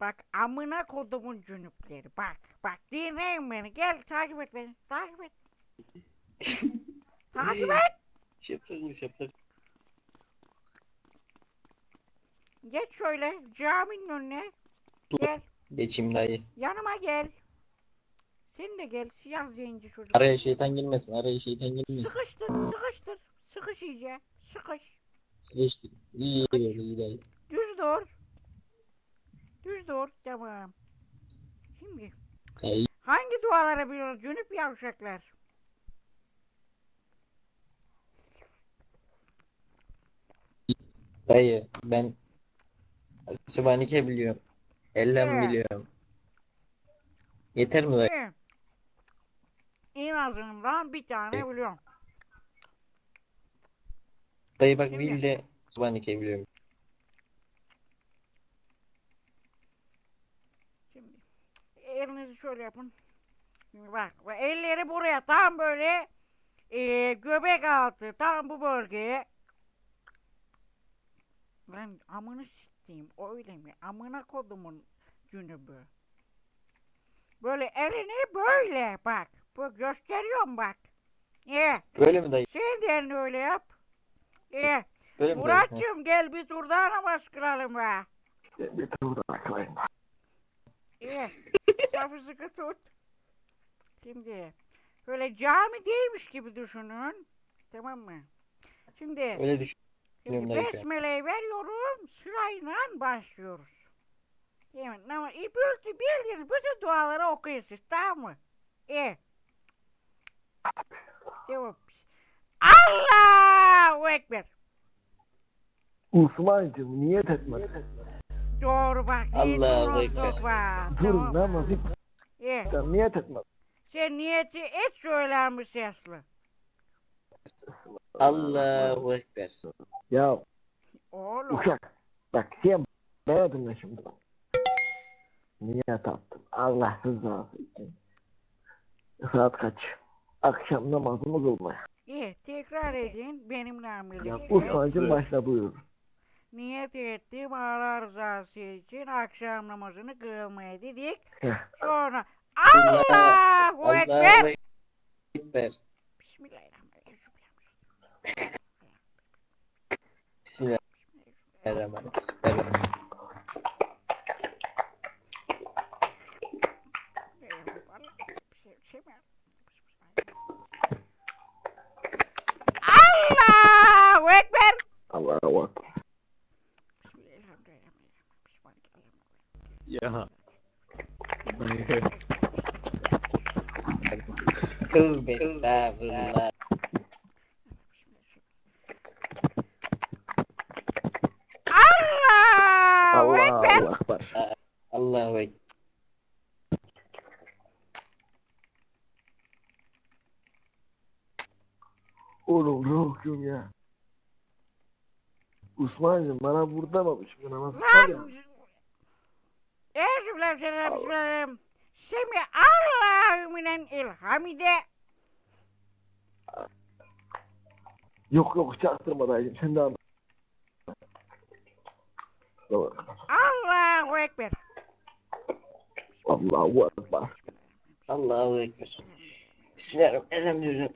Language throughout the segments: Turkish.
Bak amına kodumun cünüpleri. Bak bak dinleyin beni. Gel takip et beni. Takip et. takip et. Şapır şapır. Geç şöyle caminin önüne. Gel. Geçeyim dayı. Yanıma gel. Sen de gel siyah zenci çocuk. Araya şeytan girmesin. Araya şeytan girmesin. Sıkıştır sıkıştır. Sıkış iyice. Sıkış. Sıkıştık. İyi böyle iyi dayı. Düz dur. Düz dur. Tamam. Şimdi Dayı. hangi dualara biliyoruz cünüp yavşaklar? Dayı ben Sübhaneke biliyorum. Ellem Evet. biliyorum. Yeter mi dayı? En azından bir tane biliyorum. Dayı bak Şimdi- bil de Sübhaneke biliyorum. Şimdi elinizi şöyle yapın. Bak ve elleri buraya tam böyle e, göbek altı tam bu bölgeye. Ben amını siktiğim öyle mi? Amına kodumun cünübü. Böyle elini böyle bak. Bu gösteriyorum bak. Ye. Böyle mi dayı? Sen de öyle yap. Ye. Böyle? Muratcığım gel bir tur daha namaz kılalım be. Bir tur daha kılayım. Sıkı tut. Şimdi böyle cami değilmiş gibi düşünün. Tamam mı? Şimdi, Öyle düşünüyorum şimdi besmeleyi veriyorum. Sırayla başlıyoruz. Evet, ama bildiğiniz, bildiğiniz bütün duaları okuyun siz tamam mı? İyi. Tamam. Allahu Ekber. Osman'cım niyet etme. Doğru bak. Ekber. bak. Dur Tamam. namaz hiç İyi. niyet etme. Sen niyeti et söylen bir sesli. Allahu Ekber. Ya Oğlum. uşak bak sen beni dinle şimdi. Niyet attım. Allah rızası için. Saat kaç? Akşam namazımı kılmaya. İyi tekrar edin benimle ameli. Ya Osman'cım başla buyur. Niyet ettim Allah rızası için akşam namazını kılmaya dedik. Sonra Allah- Allahu Ekber. Allahu Ekber. Bismillahirrahmanirrahim. Bismillahirrahmanirrahim. Allahu Ekber. Allah'a bak. Ya. Tövbe estağfurullah. Allahu Allah Ekber. Allahu Ekber. Oğlum ruhum ya. Osman'cım bana vurdamamış bu namaz kıl ya. Bismillahirrahmanirrahim. Semi Allahu minen ilhamide. Yok yok çaktırma dayıcım sen de anla. Allahu Ekber. Allahu akbar. Allahu Ekber. Bismillahirrahmanirrahim.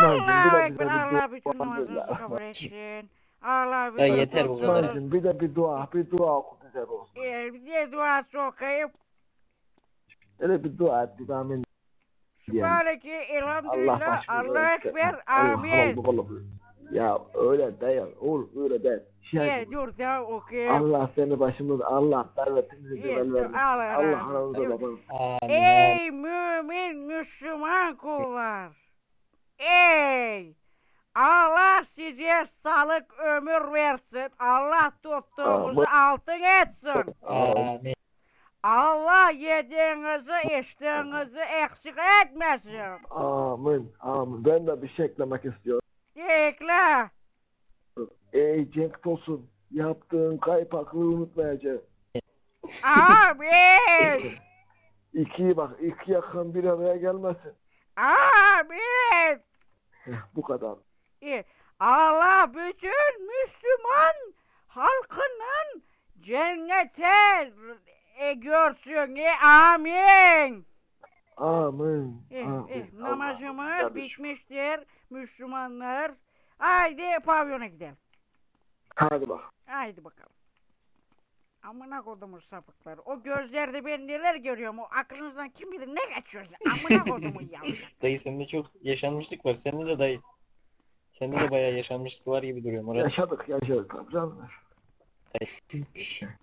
Allahu Ekber. Allah bütün namazınızı kabul etsin. Allah Ya bütün yeter bu kadar. Osman'cım bir de bir dua bir dua oku güzel olsun. Ee, bir de duası okuyup. Öyle bir dua et bir amin. diyelim. Sübhaneke elhamdülillah. başımıza Allah işte. Ekber. Allah Amin. Allah Allah. Ya öyle değil. Oğlum öyle değil. Şey, Ee, dur da okuyup. Allah seni başımıza Allah servetimizi İyi, güzel vermesin. Allah Allah razı olsun. babanız. Amin. Ey mümin Müslüman kullar. Ey! Allah size sağlık ömür versin. Allah tuttuğumuzu altın etsin. Amin. Allah yediğinizi içtiğinizi eksik etmesin. Amin. Amin. Ben de bir şey eklemek istiyorum. Ekle. Ey Cenk Tosun. Yaptığın kaypaklığı unutmayacağım. Amin. İkiyi bak. iki yakın bir araya gelmesin. Amin. Bu kadar. İyi. Allah bütün Müslüman halkının cennete e, görsün. E, amin. Amin. Eh, amin. eh, Allah namazımız kardeşim. bitmiştir Müslümanlar. Haydi pavyona gidelim. Hadi bak. Haydi bakalım. Amına kodumun sapıkları. O gözlerde ben neler görüyorum. O aklınızdan kim bilir ne geçiyor. Amına kodumun yavrusu. Dayı sende çok yaşanmışlık var. Sende de dayı. Sende de bayağı yaşanmışlık var gibi duruyor Murat. Yaşadık yaşadık tabii canım.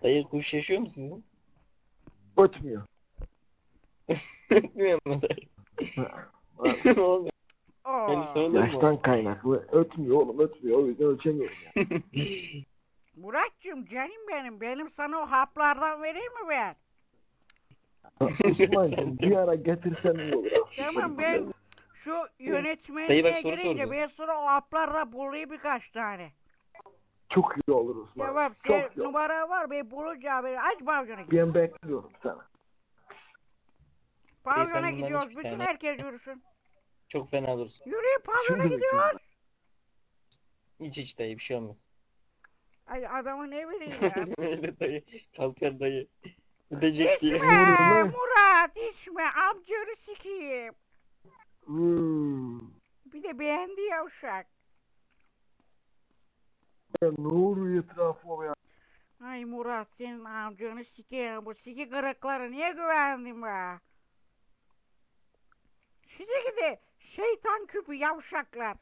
Dayı kuş yaşıyor mu sizin? Ötmüyor. Bilmiyorum mu dayı? Olmuyor. Öyle sorulur mu? Yaştan kaynaklı. Ötmüyor oğlum ötmüyor. O yüzden ölçemiyorum ya. Muratcığım canım benim. Benim sana o haplardan vereyim mi ben? Osman'cığım bir ara getirsen iyi olur. Tamam ben şu Dayı yönetmenliğe bak soru girince sordu. ben sana o haplarda bulayım birkaç tane. Çok iyi olur Osman. Tamam Çok sen iyi olur. numara var ben bulunca ben aç pavyona gidiyorum. Ben bekliyorum sana. Pavyona bundan gidiyoruz. hiçbir Bütün tane- herkes yürüsün. Çok fena olursun. Yürüyün pavyona Şimdi mi gidiyoruz. Hiç hiç dayı bir şey olmaz. Ay adamı ne bileyim ya. Öyle dayı. Kalkar dayı. Ödecek diye. İçme. Murat içme amcanı sikeyim. Hmm. Bir de beğendi yavşak. Ya ne oluyor etrafıma ya? Ay Murat senin amcanı sikeyim. Bu siki kırıkları niye güvendin be? Size gidi şeytan küpü yavşaklar.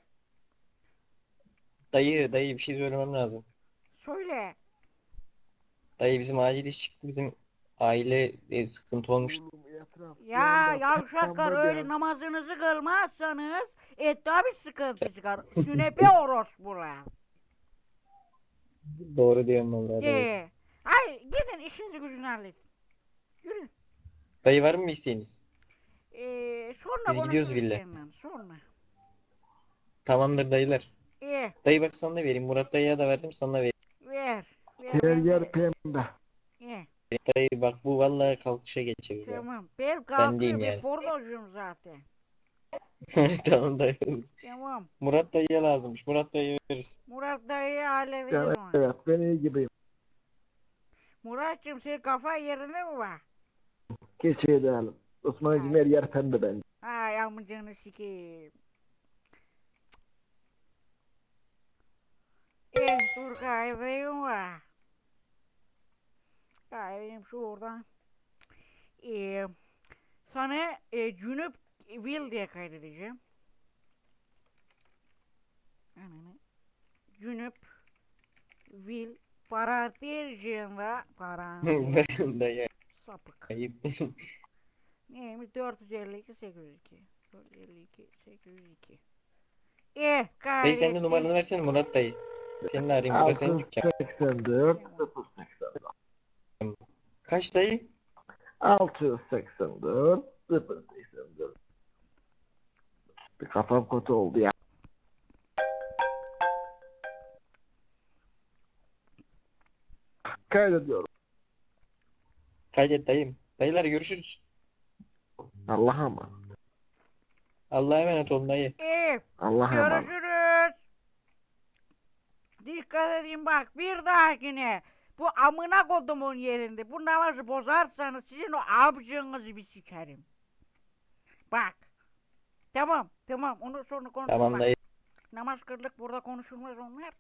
Dayı dayı bir şey söylemem lazım. Söyle. Dayı bizim acil iş çıktı. Bizim aile e, sıkıntı olmuş. Ya yavşaklar öyle namazınızı kılmazsanız e tabi sıkıntı çıkar. Sünepe orospular. Doğru diyorum valla dayı. Ee, ay gidin işinizi gücünü halledin. Yürü. Dayı var mı bir isteğiniz? Ee, sonra Biz gidiyoruz villa. Sonra. Tamamdır dayılar. İyi Dayı bak sana da vereyim. Murat dayıya da verdim sana da vereyim. ver. ver, Her ver, yer ver. pembe. Dayı bak bu vallahi kalkışa ya. tamam. Ben kalkıyorum. Ben yani. pornocuyum zaten. tamam dayı. Tamam. Murat dayıya lazımmış. Murat dayıya veririz. Murat dayıyı hallederiz Evet, onu. evet ben iyi gibiyim. Muratcığım senin kafa yerinde mi var? Geçeye edelim. Osman'cığım her yer pembe bence. Ay amcanı sikeyim. Eh dur kaydayım var. Kaydayım şu oradan. Ee, sana e, Cünüp Will diye kaydedeceğim. Ananı. Cünüp Will parantezinde parantez dayı. sapık. Ayıp. Neymiş 452 802. 452 802. Eh Dayı sen de kaydettim. numaranı versene Murat dayı. Seni de arayayım. Burası senin dükkan. 684 084 Kaç dayı? 684 084 Bir kafam kötü oldu ya. Kaydediyorum. Kaydet dayım. Dayılar görüşürüz. Allah'a emanet. Allah'a emanet olun dayı. Allah'a emanet. görüşürüz. Dikkat edin bak bir dahakine bu amına kodumun yerinde bu namazı bozarsanız sizin o abicinizi bir sikerim. Bak. Tamam tamam onu sonra konuşuruz. Tamam dayı. Namaz kıldık burada konuşulmaz onlar.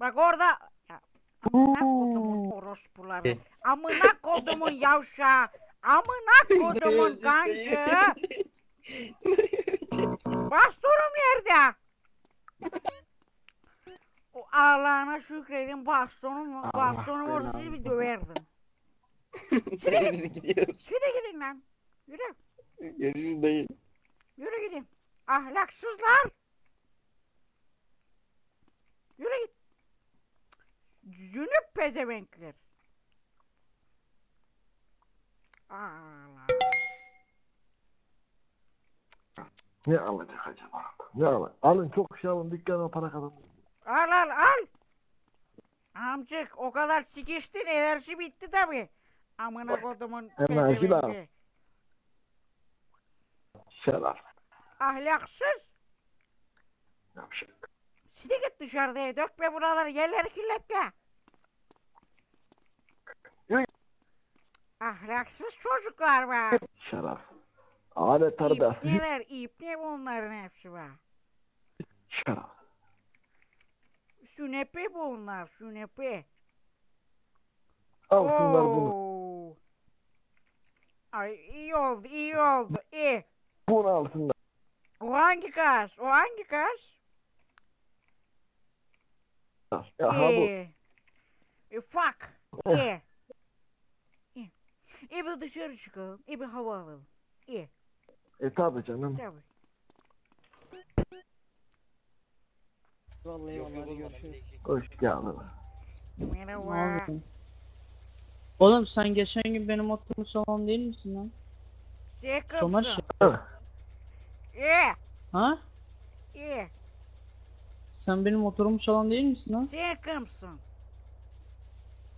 Bak orada ya, amına kodumun orospuları. Amına kodumun yavşağı. Amına kodumun gancı. Bastonum nerede? O Allah'ına şükredin bastonum, Allah bastonum orada belanı sizi bir döverdim. Dayı biz gidiyoruz. Şuraya gidin lan. Yürü, Görüşürüz dayı. yürü gidin. Ahlaksızlar. Yürü git. Cünüp pezevenkler. Allah. Ne alacak acaba? Ne alın? Alın çok şey alın dükkana para kazanın. Al al al. Amcık o kadar sikiştin enerji bitti tabi. Amına kodumun Enerji pezevenki. Şeref. Ahlaksız. Yavşak. Sidi git dışarıda dökme buraları yerleri kirletme. Ahlaksız çocuklar var. Şeref. Alet terbiyesiz. İpneler, ipne bunların hepsi var. Şeref. Sünepe bunlar, sünepe. Alsınlar bunu. Oo. Ay iyi oldu, iyi oldu. İyi. Bunu alsınlar. O hangi kas? O hangi kas? Aha bu. İyi. E, fuck. İyi. İyi. İyi bir dışarı çıkalım. İyi bir hava alalım. İyi. E tabi canım. Tabii. Vallahi Yok, olmadı. görüşürüz. Hoş geldiniz. Merhaba. Oğlum sen geçen gün benim oturmuş salon değil misin lan? Şey Somer şey. İyi. Ha? İyi. Sen benim oturmuş salon değil misin lan? Kimsin?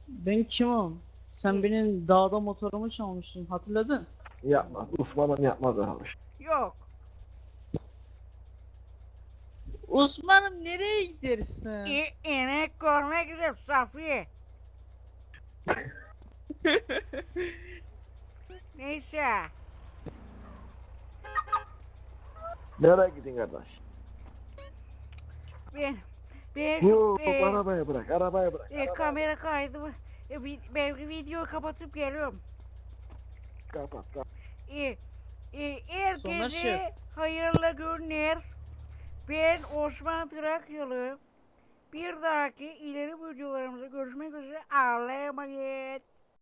Ben kimim? Sen benim dağda motorumu çalmıştın hatırladın? Yapmaz. Osman'ım yapmaz herhalde. Yok. Osman'ım nereye gidersin? İ inek görmek üzere Safiye. Neyse. Nereye gidin kardeş? Ben ben Bu şu e, arabaya bırak. Arabaya bırak. e, arabaya kamera kaydı mı? E, vi- ben videoyu kapatıp geliyorum. Kapat. kapat. E, e, Sonra herkese şey- hayırlı günler. Ben Osman Trakyalı. Bir dahaki ileri videolarımızda görüşmek üzere. Allah'a emanet.